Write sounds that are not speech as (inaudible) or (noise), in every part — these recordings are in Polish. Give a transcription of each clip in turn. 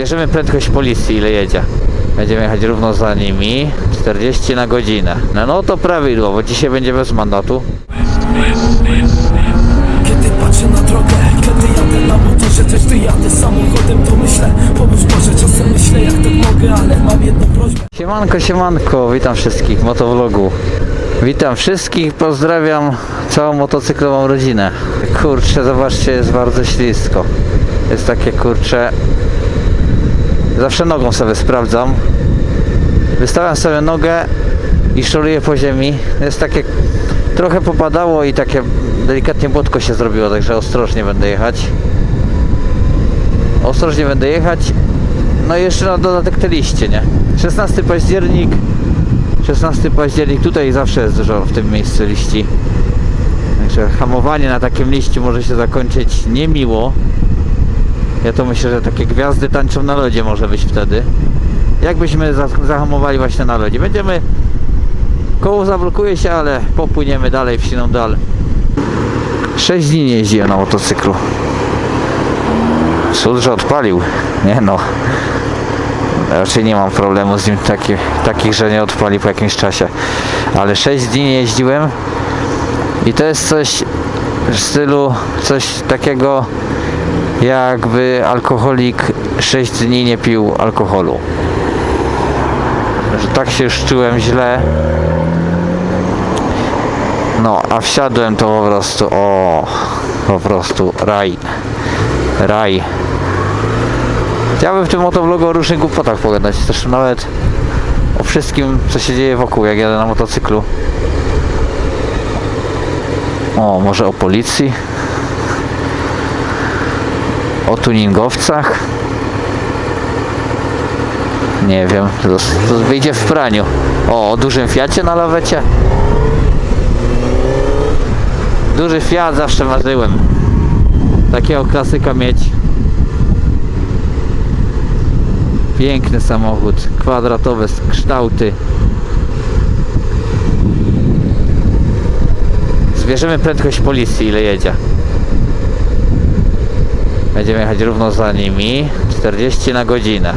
Zmierzymy prędkość policji, ile jedzie. Będziemy jechać równo za nimi. 40 na godzinę. No, no to prawidłowo. Dzisiaj będzie bez mandatu. Kiedy patrzę na drogę, kiedy jadę na motorze Też ty jadę samochodem, to myślę Pomóż Boże, czasem myślę jak tak mogę Ale mam jedną prośbę Siemanko, siemanko, witam wszystkich w motovlogu. Witam wszystkich, pozdrawiam całą motocyklową rodzinę. Kurczę, zobaczcie, jest bardzo ślisko. Jest takie kurcze. Zawsze nogą sobie sprawdzam. Wystawiam sobie nogę i szoruję po ziemi. Jest takie trochę popadało i takie delikatnie błotko się zrobiło, także ostrożnie będę jechać. Ostrożnie będę jechać. No i jeszcze na dodatek te liście, nie? 16 październik 16 październik, tutaj zawsze jest dużo w tym miejscu liści Także hamowanie na takim liściu może się zakończyć niemiło Ja to myślę, że takie gwiazdy tańczą na lodzie może być wtedy. Jakbyśmy za- zahamowali właśnie na lodzie. Będziemy Koło zablokuje się, ale popłyniemy dalej w siną dal. 6 dni nie jeździłem na motocyklu. Cud, że odpalił. Nie no. Raczej nie mam problemu z nim taki, takich, że nie odpali po jakimś czasie. Ale 6 dni nie jeździłem i to jest coś w stylu, coś takiego jakby alkoholik 6 dni nie pił alkoholu. Że tak się czułem źle. No, a wsiadłem to po prostu, o, po prostu raj. Raj. Chciałbym w tym motovlogu o różnych głupotach pogadać, też nawet o wszystkim, co się dzieje wokół, jak jadę na motocyklu. O, może o policji? O tuningowcach? Nie wiem, to, wyjdzie w praniu. O, o dużym Fiacie na lawecie? Duży Fiat zawsze marzyłem. Takiego klasyka mieć. Piękny samochód, kwadratowe kształty. Zmierzymy prędkość policji, ile jedzie. Będziemy jechać równo za nimi. 40 na godzinę.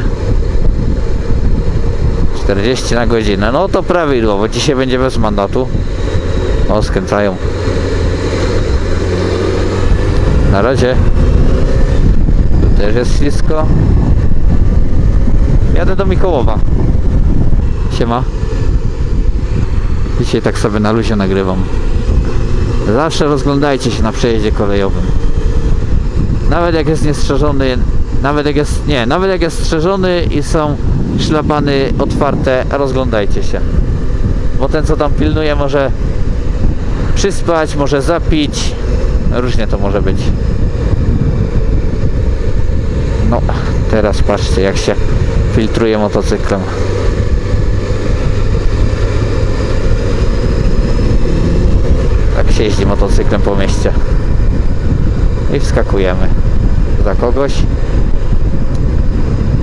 40 na godzinę. No to prawidłowo. Dzisiaj będzie bez mandatu. O, skręcają. Na razie. Tu też jest ślisko. Jadę do Mikołowa. Siema. Dzisiaj tak sobie na luzie nagrywam. Zawsze rozglądajcie się na przejeździe kolejowym. Nawet jak jest niestrzeżony, nawet jak jest, nie, nawet jak jest strzeżony i są szlabany otwarte, rozglądajcie się. Bo ten co tam pilnuje może przyspać, może zapić. Różnie to może być. No, teraz patrzcie jak się filtruje motocyklem. Tak się jeździ motocyklem po mieście. I wskakujemy za kogoś.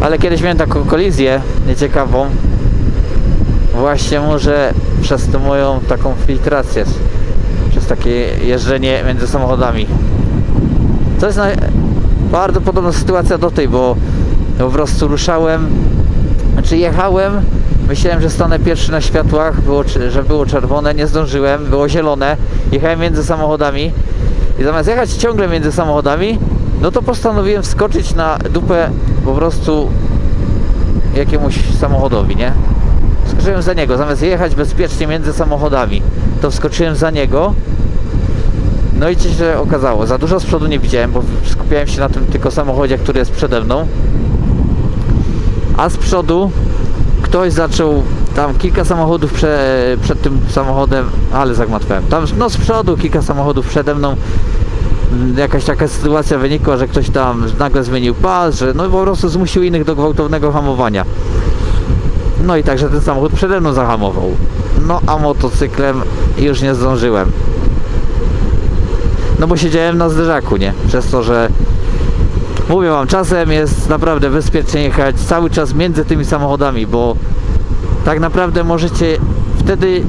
Ale kiedyś miałem taką kolizję nieciekawą. Właśnie może przez tą moją taką filtrację. Przez takie jeżdżenie między samochodami. To jest bardzo podobna sytuacja do tej, bo po prostu ruszałem, znaczy jechałem, myślałem, że stanę pierwszy na światłach, było, że było czerwone, nie zdążyłem, było zielone, jechałem między samochodami i zamiast jechać ciągle między samochodami, no to postanowiłem wskoczyć na dupę po prostu jakiemuś samochodowi, nie? Skoczyłem za niego, zamiast jechać bezpiecznie między samochodami, to wskoczyłem za niego no i co się okazało? Za dużo z przodu nie widziałem, bo skupiałem się na tym tylko samochodzie, który jest przede mną. A z przodu ktoś zaczął tam kilka samochodów prze, przed tym samochodem, ale zagmatwałem. Tam no z przodu kilka samochodów przede mną. Mm, Jakaś taka sytuacja wynikła, że ktoś tam nagle zmienił pas, że no po prostu zmusił innych do gwałtownego hamowania. No i także ten samochód przede mną zahamował. No a motocyklem już nie zdążyłem. No bo siedziałem na zderzaku, nie? Przez to, że mówię wam, czasem jest naprawdę bezpiecznie jechać cały czas między tymi samochodami, bo tak naprawdę możecie wtedy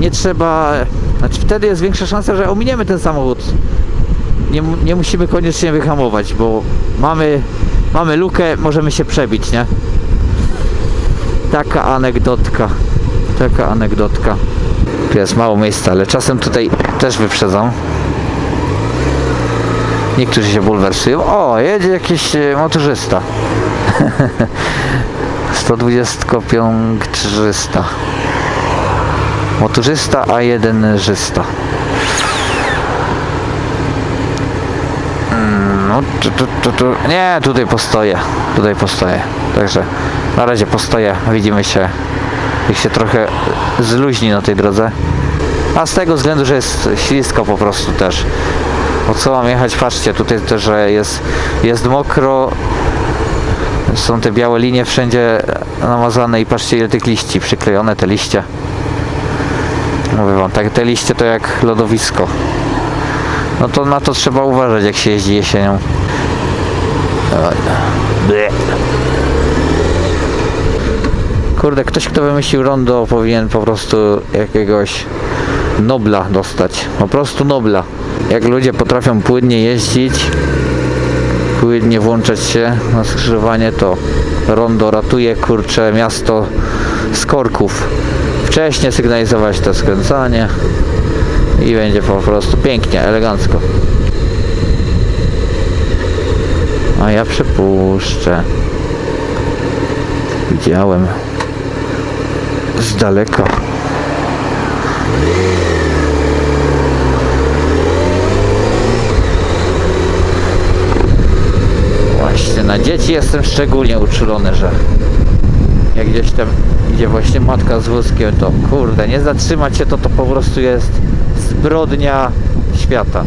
nie trzeba, znaczy wtedy jest większa szansa, że ominiemy ten samochód. Nie, nie musimy koniecznie wyhamować, bo mamy mamy lukę, możemy się przebić, nie? Taka anegdotka. Taka anegdotka. Tu jest mało miejsca, ale czasem tutaj też wyprzedzam. Niektórzy się bulwersują. O, jedzie jakiś e, motorzysta. (laughs) 125 300. Motorzysta, a jeden żysta. Mm, No, tu, tu, tu. Nie, tutaj postoję. Tutaj postoję. Także na razie postoję. Widzimy się. Jak się trochę zluźni na tej drodze. A z tego względu, że jest ślisko po prostu też. Po co mam jechać? Patrzcie, tutaj też, jest, jest mokro. Są te białe linie wszędzie namazane i patrzcie ile tych liści, przyklejone te liście. Mówię wam, tak te liście to jak lodowisko. No to na to trzeba uważać jak się jeździ jesienią. Kurde, ktoś kto wymyślił rondo powinien po prostu jakiegoś Nobla dostać. Po prostu Nobla. Jak ludzie potrafią płynnie jeździć, płynnie włączać się na skrzyżowanie, to rondo ratuje kurcze miasto z korków. Wcześniej sygnalizować to skręcanie i będzie po prostu pięknie, elegancko. A ja przepuszczę. Widziałem z daleka. Właśnie na dzieci jestem szczególnie uczulony, że jak gdzieś tam idzie właśnie matka z wózkiem, to kurde, nie zatrzymać się to to po prostu jest zbrodnia świata.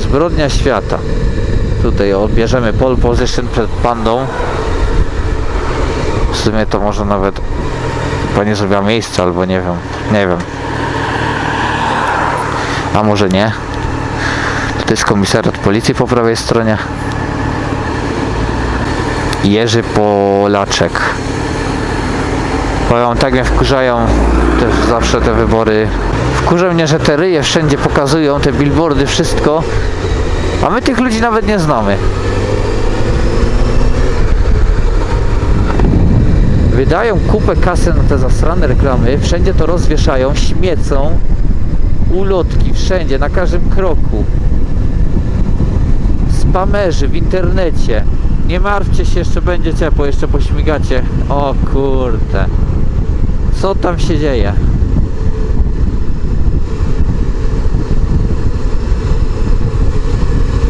Zbrodnia świata. Tutaj odbierzemy pole position przed pandą. W sumie to może nawet pani zrobiła miejsce, albo nie wiem, nie wiem. A może nie? To jest komisariat policji po prawej stronie. Jerzy Polaczek. Powiem, tak mnie wkurzają też zawsze te wybory. Wkurza mnie, że te ryje wszędzie pokazują, te billboardy, wszystko. A my tych ludzi nawet nie znamy. Wydają kupę kasy na te zasrane reklamy, wszędzie to rozwieszają, śmiecą, ulotki wszędzie, na każdym kroku. Spamerzy w internecie. Nie martwcie się, jeszcze będzie ciepło, jeszcze pośmigacie. O kurde. Co tam się dzieje?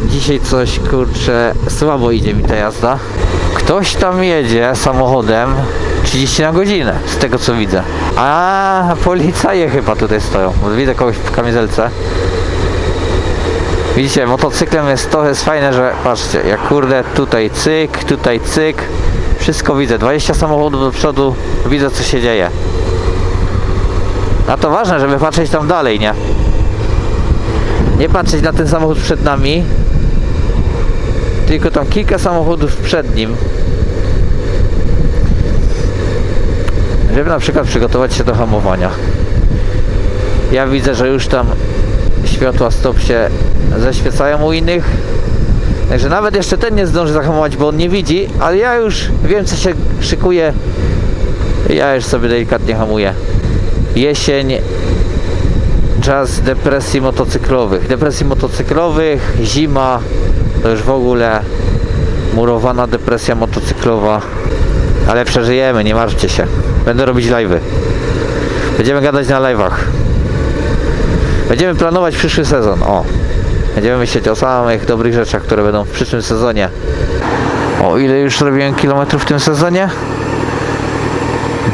Dzisiaj coś kurczę słabo idzie mi ta jazda. Ktoś tam jedzie samochodem 30 na godzinę, z tego co widzę. A policaje chyba tutaj stoją. Widzę kogoś w kamizelce. Widzicie, motocyklem jest to jest fajne, że patrzcie, jak kurde tutaj cyk, tutaj cyk, wszystko widzę, 20 samochodów do przodu, widzę co się dzieje. A to ważne, żeby patrzeć tam dalej, nie? Nie patrzeć na ten samochód przed nami, tylko tam kilka samochodów przed nim. Żeby na przykład przygotować się do hamowania. Ja widzę, że już tam światła stop się zaświecają u innych. Także nawet jeszcze ten nie zdąży zahamować, bo on nie widzi, ale ja już wiem co się szykuje. Ja już sobie delikatnie hamuję. Jesień, czas depresji motocyklowych. Depresji motocyklowych, zima, to już w ogóle murowana depresja motocyklowa. Ale przeżyjemy, nie martwcie się. Będę robić live'y. Będziemy gadać na live'ach. Będziemy planować przyszły sezon. O. Będziemy myśleć o samych dobrych rzeczach, które będą w przyszłym sezonie. O ile już robiłem kilometrów w tym sezonie?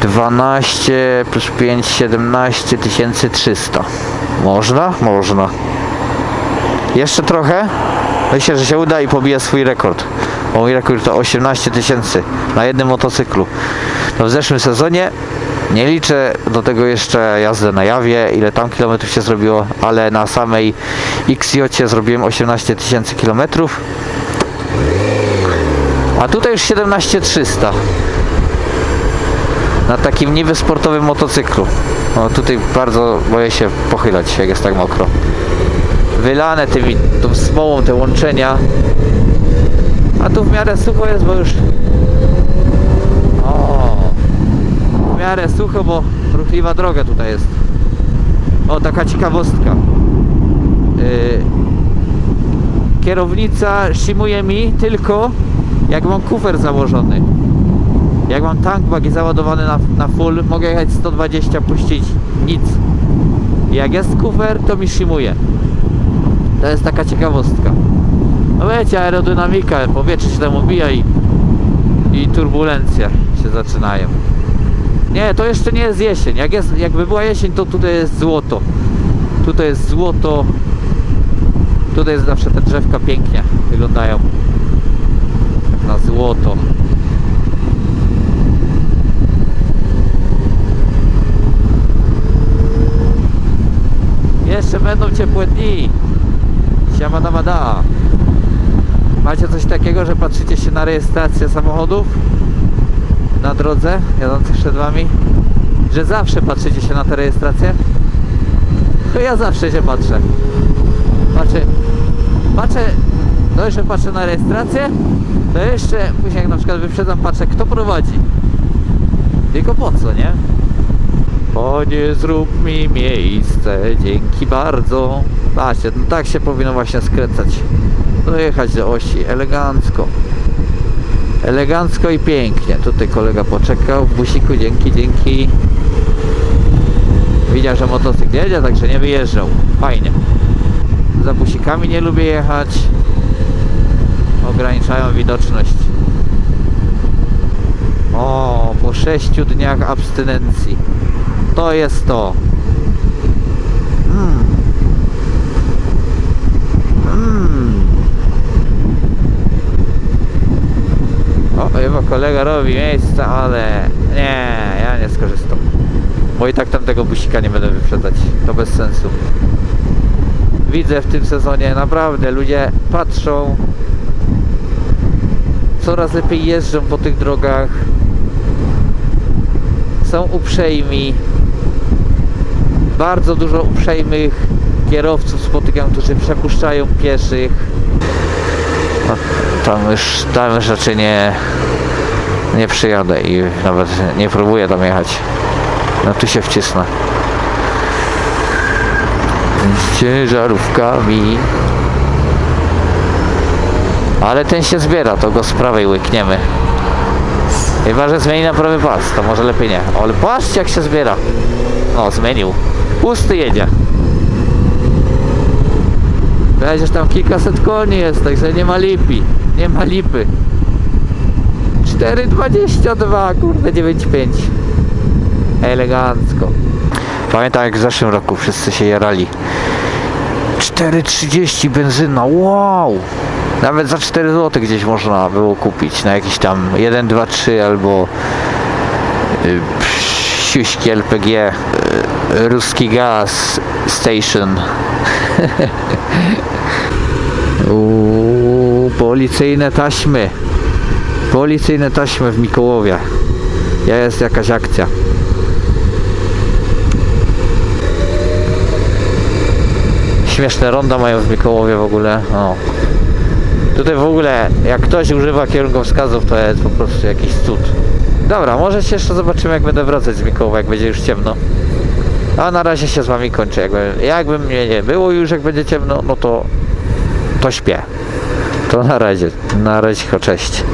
12 plus 5, 17 300. Można? Można. Jeszcze trochę? Myślę, że się uda i pobije swój rekord. Bo mój rekord to 18 tysięcy na jednym motocyklu. No w zeszłym sezonie nie liczę do tego jeszcze jazdę na jawie, ile tam kilometrów się zrobiło, ale na samej XJ zrobiłem 18 tysięcy kilometrów. A tutaj już 17 300 na takim niby sportowym motocyklu. No tutaj bardzo boję się pochylać, jak jest tak mokro. wylane tymi, tą smołą, te łączenia. A tu w miarę sucho jest, bo już... Miarę sucho, bo ruchliwa droga tutaj jest. O, taka ciekawostka. Yy, kierownica szymuje mi tylko jak mam kufer założony. Jak mam tank bagi załadowany na, na full, mogę jechać 120, puścić nic. Jak jest kufer, to mi szymuje. To jest taka ciekawostka. No wiecie, aerodynamika, powietrze się tam obija i, i turbulencje się zaczynają. Nie, to jeszcze nie jest jesień. Jak jest, jakby była jesień, to tutaj jest złoto. Tutaj jest złoto. Tutaj jest zawsze te drzewka pięknie wyglądają. Na złoto. Jeszcze będą ciepłe dni. Siamadamada. Macie coś takiego, że patrzycie się na rejestrację samochodów na drodze jadących przed wami? Że zawsze patrzycie się na te rejestracje? To ja zawsze się patrzę. Patrzę, patrzę, dość, że patrzę na rejestrację, to jeszcze później jak na przykład wyprzedzam, patrzę kto prowadzi. Tylko po co, nie? Panie, zrób mi miejsce, dzięki bardzo. Patrzcie, no tak się powinno właśnie skręcać. Dojechać do osi, elegancko. Elegancko i pięknie. Tutaj kolega poczekał w busiku, dzięki, dzięki. Widział, że motocykl jedzie, także nie wyjeżdżał. Fajnie. Za busikami nie lubię jechać. Ograniczają widoczność. O, po sześciu dniach abstynencji. To jest to. O, chyba kolega robi miejsce, ale nie, ja nie skorzystam. Bo i tak tam tego busika nie będę wyprzedzać. To bez sensu. Widzę w tym sezonie naprawdę ludzie patrzą coraz lepiej jeżdżą po tych drogach są uprzejmi bardzo dużo uprzejmych kierowców spotykam, którzy przepuszczają pieszych tam już tam już raczej nie nie przyjadę i nawet nie próbuję tam jechać no tu się wcisnę z ciężarówkami ale ten się zbiera, to go z prawej łykniemy Chyba, że zmieni na prawy pas, to może lepiej nie. Ale patrzcie jak się zbiera. O, zmienił. Pusty jedzie. Przecież tam kilkaset koni jest, także nie ma lipi. Nie ma lipy. 4,22, kurde 9,5. Elegancko. Pamiętam jak w zeszłym roku wszyscy się jarali. 4,30 benzyna, wow! Nawet za 4 zł gdzieś można było kupić na jakiś tam 1, 2, 3 albo y, siuśki LPG y, ruski gaz station (laughs) Uuu, policyjne taśmy policyjne taśmy w Mikołowie jest jakaś akcja śmieszne ronda mają w Mikołowie w ogóle o. Tutaj w ogóle, jak ktoś używa kierunkowskazów, to jest po prostu jakiś cud. Dobra, może się jeszcze zobaczymy, jak będę wracać z Mikołowa, jak będzie już ciemno. A na razie się z wami kończę. Jakby, jakby mnie nie było już, jak będzie ciemno, no to, to śpię. To na razie. Na razie, cześć.